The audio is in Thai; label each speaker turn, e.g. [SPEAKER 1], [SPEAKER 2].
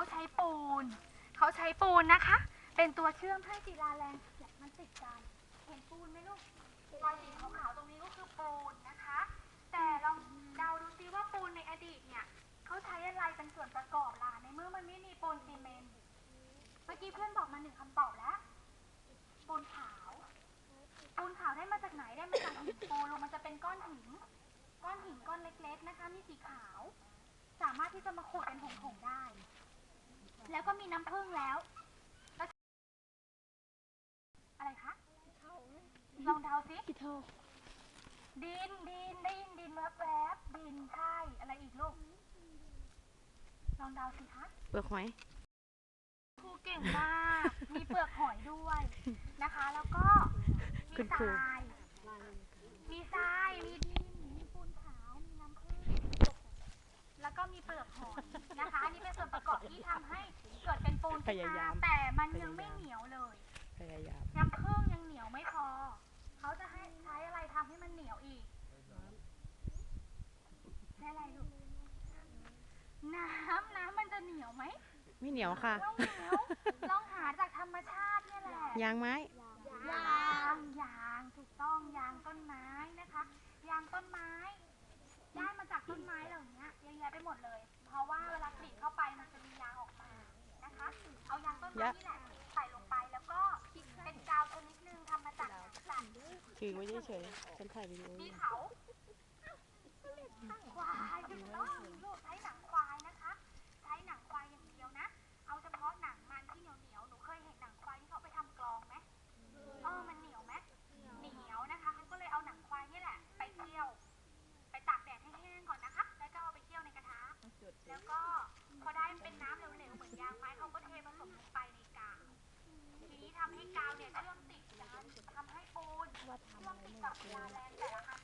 [SPEAKER 1] เขาใช้ปูน เขาใช้ปูนนะคะ เป็นตัวเชื่อมให้ศิลาแรงมันติดกัน เห็นปูนไหมลูกรอยสีขาวๆตรงนี้ก็คือปูนนะคะ แต่ลองเดาดูซิว่าปูนในอดีตเนี่ยเขาใช้อะไรเป็นส่วนประกอบล่ะในเมื่อมันไม่มีปูนซีเมนต์เมื่อกี้เพื่อนบอกมาหนึ่งคำตอบแล้ว ปูนขาว ปูนขาวได้มาจากไหนได้มาจากหินปูนลงมันจะเป็นก้อนหิน ก้อนหินก้อนเล็ก ๆ นะคะ มีสีขาว สามารถที่จะมาขูดเป็นผงๆได้ น้ำผึ้งแล้วแล้ว อะไรคะลองเดาสิ
[SPEAKER 2] กี่เท่า
[SPEAKER 1] ดินดินได้ยินดินแวบๆดินใช่อะไรอีกลูก ลองเดาสิคะ
[SPEAKER 2] เปลือกหอย
[SPEAKER 1] ครูเก่งมาก มีเปลือกหอยด้วยนะคะ แล้วก็มี
[SPEAKER 2] คุณ
[SPEAKER 1] ท
[SPEAKER 2] ครู
[SPEAKER 1] ราย มีทราย มีดิน มีปูนขาว มีน้ำผึ้ง แล้วก็มีเปลือกหอยนะคะ อันนี้เป็นส่วนประกอบที่ทำให้เกิดเป็นปูนขึ้น
[SPEAKER 2] พยายาม
[SPEAKER 1] แต่มันยังไม่เหนียวเลย
[SPEAKER 2] พยายาม
[SPEAKER 1] น้ำผึ้งยังเหนียวไม่พอ เขาจะให้ใช้อะไรทำให้มันเหนียวอีกใช้อะไรลูกน้ำน้ำมันจะเหนียวไหม
[SPEAKER 2] ไม่เหนียวค่ะ
[SPEAKER 1] ไม่เหนียวลองหาจากธรรมชาติเนี่ยแหละ
[SPEAKER 2] ยางไม้
[SPEAKER 1] ยางยางถูกต้อง เอายางต้นไม้นี่แหละใส่ลงไปแล้วก็เป็นกาวชนิดหนึงทำมาจากหนังสัตว์
[SPEAKER 2] ถือไว้เฉยๆฉันถ่ายวิดีโออ
[SPEAKER 1] มี
[SPEAKER 2] ยู่
[SPEAKER 1] เขา ว่าทำอะได้แล้วก็คุณรุ่นเนี่ยไปถามที่ไหน